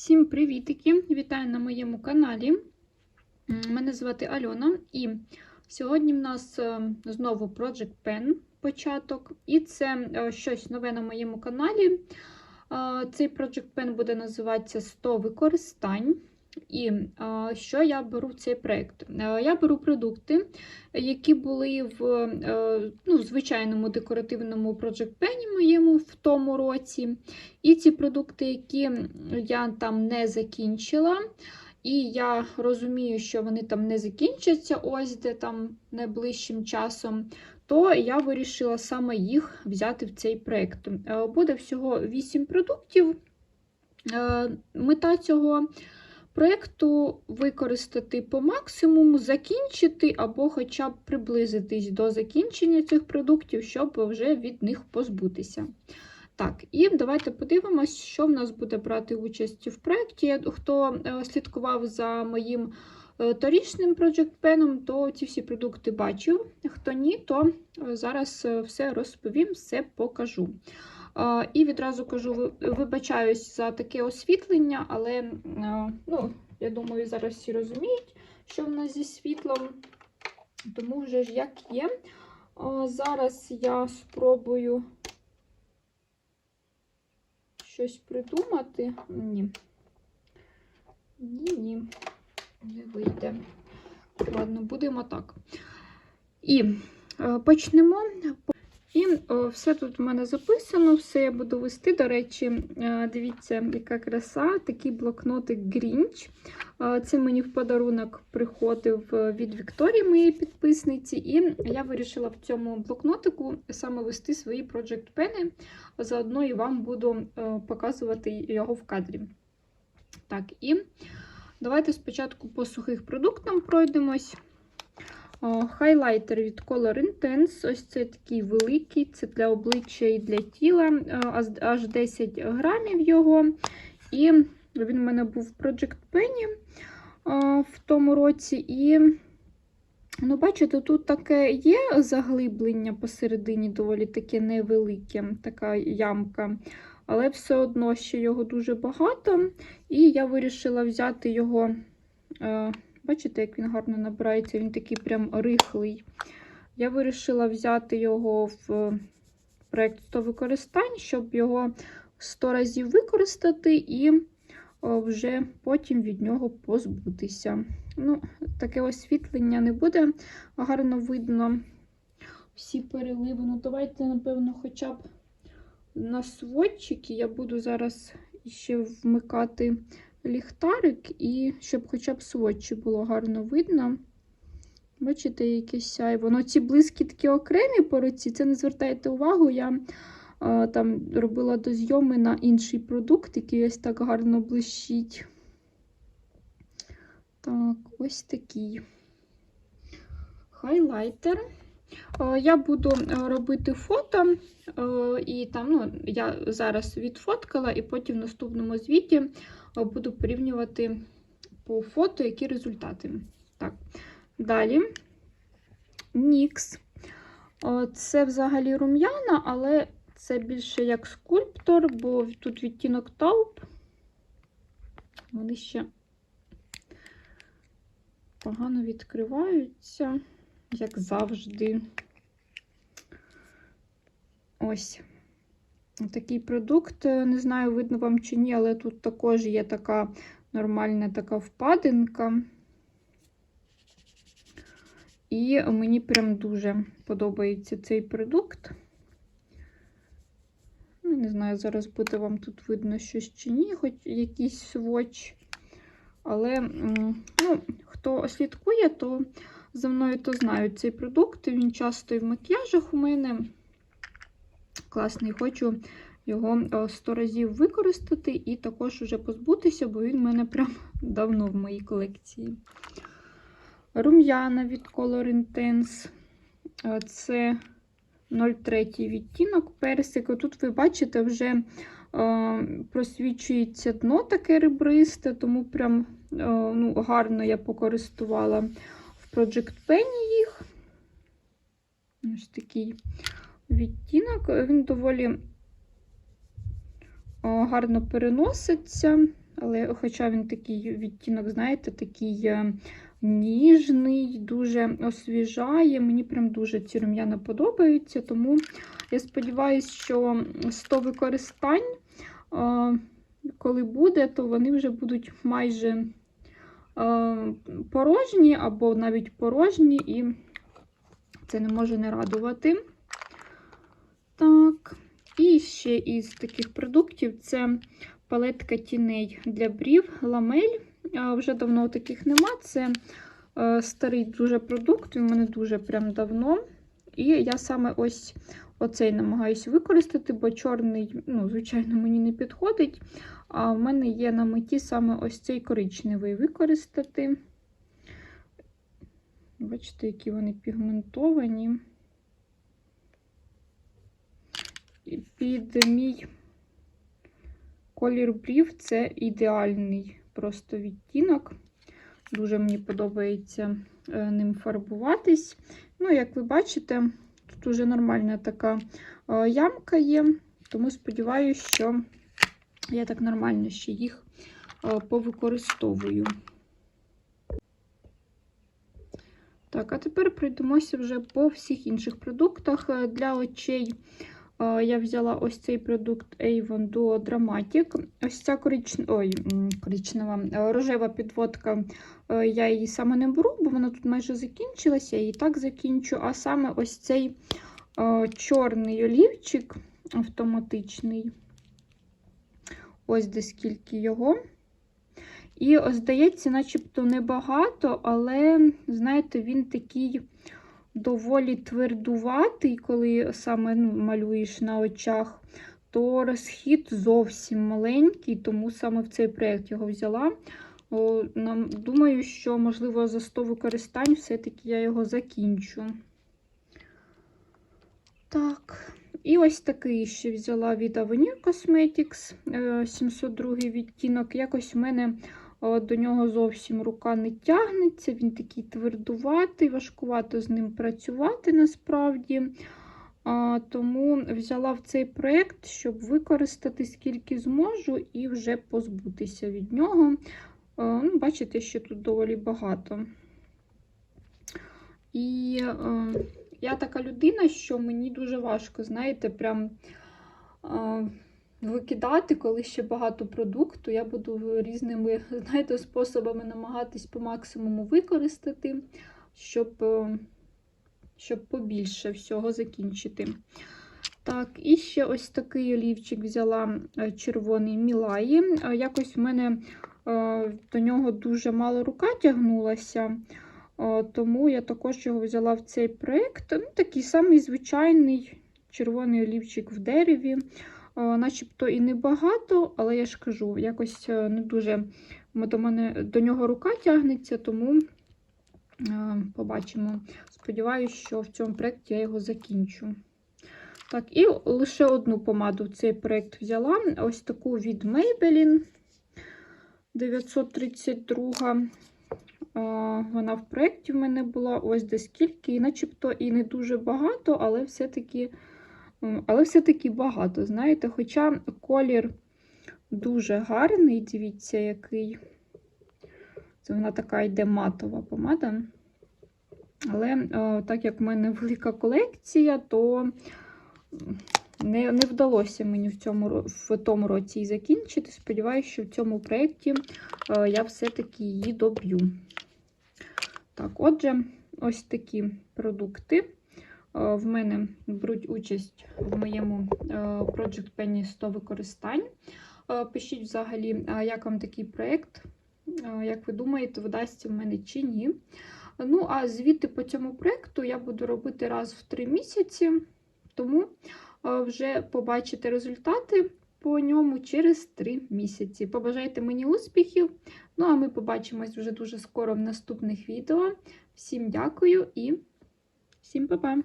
Всім привітики! Вітаю на моєму каналі. Мене звати Альона, і сьогодні в нас е, знову Project Pen початок, і це е, щось нове на моєму каналі. Е, Цей Project Pen буде називатися 100 використань. І що я беру в цей проєкт? Е, Я беру продукти, які були в е, ну, звичайному декоративному Project Pen моєму в тому році. І ці продукти, які я там не закінчила, і я розумію, що вони там не закінчаться, ось де там найближчим часом, то я вирішила саме їх взяти в цей проєкт. Е, Буде всього 8 продуктів. Мета цього проєкту використати по максимуму, закінчити або хоча б приблизитись до закінчення цих продуктів, щоб вже від них позбутися. Так, і давайте подивимось, що в нас буде брати участь в проєкті. Хто е, слідкував за моїм е, торічним Project Pen, то ці всі продукти бачив. Хто ні, то е, зараз все розповім, все покажу. І відразу кажу, ви- вибачаюсь за таке освітлення, але ну, я думаю, зараз всі розуміють, що в нас зі світлом, тому вже ж як є. Зараз я спробую щось придумати. Ні. Ні, ні, не вийде. Ладно, будемо так. І е, почнемо. І о, все тут в мене записано, все я буду вести. До речі, е, дивіться, яка краса, такий блокнотик Грінч. Е, Це мені в подарунок приходив е, від Вікторії, моєї підписниці, і я вирішила в цьому блокнотику саме вести свої Project Pen. Заодно і вам буду показувати його в кадрі. Так, і давайте спочатку по сухих продуктам пройдемось. Хайлайтер від Color Intense. Ось це такий великий, це для обличчя і для тіла, е, аж- аж 10 грамів його. І він у мене був в Project Penny е, в тому році. І, ну, бачите, тут таке є заглиблення посередині, доволі таке невелике, така ямка. Але все одно ще його дуже багато. І я вирішила взяти його. Е, Бачите, як він гарно набирається, він такий прям рихлий. Я вирішила взяти його в проєкт 100 використань, щоб його 100 разів використати і вже потім від нього позбутися. Ну, Таке освітлення не буде гарно видно. Всі переливи. Ну, давайте, напевно, хоча б на сводчики я буду зараз ще вмикати ліхтарик, і щоб хоча б сводчі було гарно видно. Бачите, якесь сяйво. Ну, ці блискітки окремі по руці, це не звертайте увагу. Я а, там робила дозйоми на інший продукт, який ось так гарно блищить. Так, ось такий хайлайтер. Е, Я буду е, робити фото, е, і там, ну, я зараз відфоткала, і потім в наступному звіті буду порівнювати по фото, які результати. Так, далі. Е, Це взагалі рум'яна, але це більше як скульптор, бо тут відтінок тауп. Вони ще погано відкриваються як завжди. Ось такий продукт. Не знаю, видно вам чи ні, але тут також є така нормальна така впадинка. І мені прям дуже подобається цей продукт. Ну, Не знаю, зараз буде вам тут видно щось чи ні, хоч якийсь сводч. Але ну, хто слідкує, то за мною то знають цей продукт. Він часто і в макіяжах у мене класний. Хочу його о, 100 разів використати і також вже позбутися, бо він в мене прям давно в моїй колекції. Рум'яна від Color Intense. Е, Це 03 відтінок персику. Тут ви бачите, вже е, просвічується дно таке ребристе, тому прям е, ну, гарно я покористувала Project Penny їх. Ось такий відтінок. Він доволі гарно переноситься. але хоча він такий відтінок, знаєте, такий е, ніжний, дуже освіжає. Мені прям дуже ці рум'яна подобаються, тому я сподіваюся, що 100 використань, коли буде, то вони вже будуть майже порожні або навіть порожні, і це не може не радувати. Так, і ще із таких продуктів це палетка тіней для брів, ламель. Вже давно таких нема. Це е, старий дуже продукт, він у мене дуже прям давно. І я саме ось оцей намагаюся використати, бо чорний, ну, звичайно, мені не підходить. А в мене є на меті саме ось цей коричневий використати. Бачите, які вони пігментовані. І Під мій колір брів це ідеальний просто відтінок. Дуже мені подобається е, ним фарбуватись. Ну, як ви бачите, тут уже нормальна така е, ямка є, тому сподіваюся, що я так нормально ще їх е, повикористовую. Так, а тепер пройдемося вже по всіх інших продуктах. Е, Для очей я взяла ось цей продукт Avon Duo Dramatic. Ось ця коричнева, ой, коричнева, е, рожева підводка. е, Я її саме не беру, бо вона тут майже закінчилася, я її так закінчу. А саме ось цей е, чорний олівчик автоматичний. Ось де скільки його. І здається, начебто небагато, але, знаєте, він такий доволі твердуватий, коли саме ну, малюєш на очах, то розхід зовсім маленький, тому саме в цей проєкт його взяла. О, думаю, що, можливо, за 100 використань все-таки я його закінчу. Так. І ось такий ще взяла від Avenir Cosmetics е, 702 відтінок. Якось в мене е, до нього зовсім рука не тягнеться. Він такий твердуватий, важкувато з ним працювати насправді. Тому взяла в цей проєкт, щоб використати скільки зможу, і вже позбутися від нього. Ну, Бачите, що тут доволі багато. І я така людина, що мені дуже важко, знаєте, прям викидати, коли ще багато продукту. Я буду різними, знаєте, способами намагатись по максимуму використати, щоб, е, щоб побільше всього закінчити. Так, і ще ось такий олівчик взяла е, червоний Мілаї. Е, Якось в мене до нього дуже мало рука тягнулася. Тому я також його взяла в цей проєкт. Ну, Такий самий звичайний червоний олівчик в дереві. О, Начебто і небагато, але я ж кажу, якось е, не дуже до мене до нього рука тягнеться, тому е, побачимо. Сподіваюся, що в цьому проєкті я його закінчу. Так, і лише одну помаду в цей проєкт взяла. Ось таку від Maybelline 932. Вона в проєкті в мене була ось де скільки, і начебто і не дуже багато, але все-таки але все-таки багато, знаєте, хоча колір дуже гарний, дивіться, який. Це вона така йде матова помада. Але о, так як в мене велика колекція, то не не вдалося мені в цьому в тому році її закінчити. Сподіваюся, що в цьому проєкті о, я все-таки її доб'ю. Так, отже, ось такі продукти. В мене беруть участь в моєму Project Penny 100 використань. Пишіть взагалі, як вам такий проєкт, як ви думаєте, вдасться в мене чи ні. Ну, а звіти по цьому проєкту я буду робити раз в 3 місяці, тому вже побачите результати по ньому через 3 місяці. Побажайте мені успіхів! Ну, а ми побачимось вже дуже скоро в наступних відео. Всім дякую і всім па-па!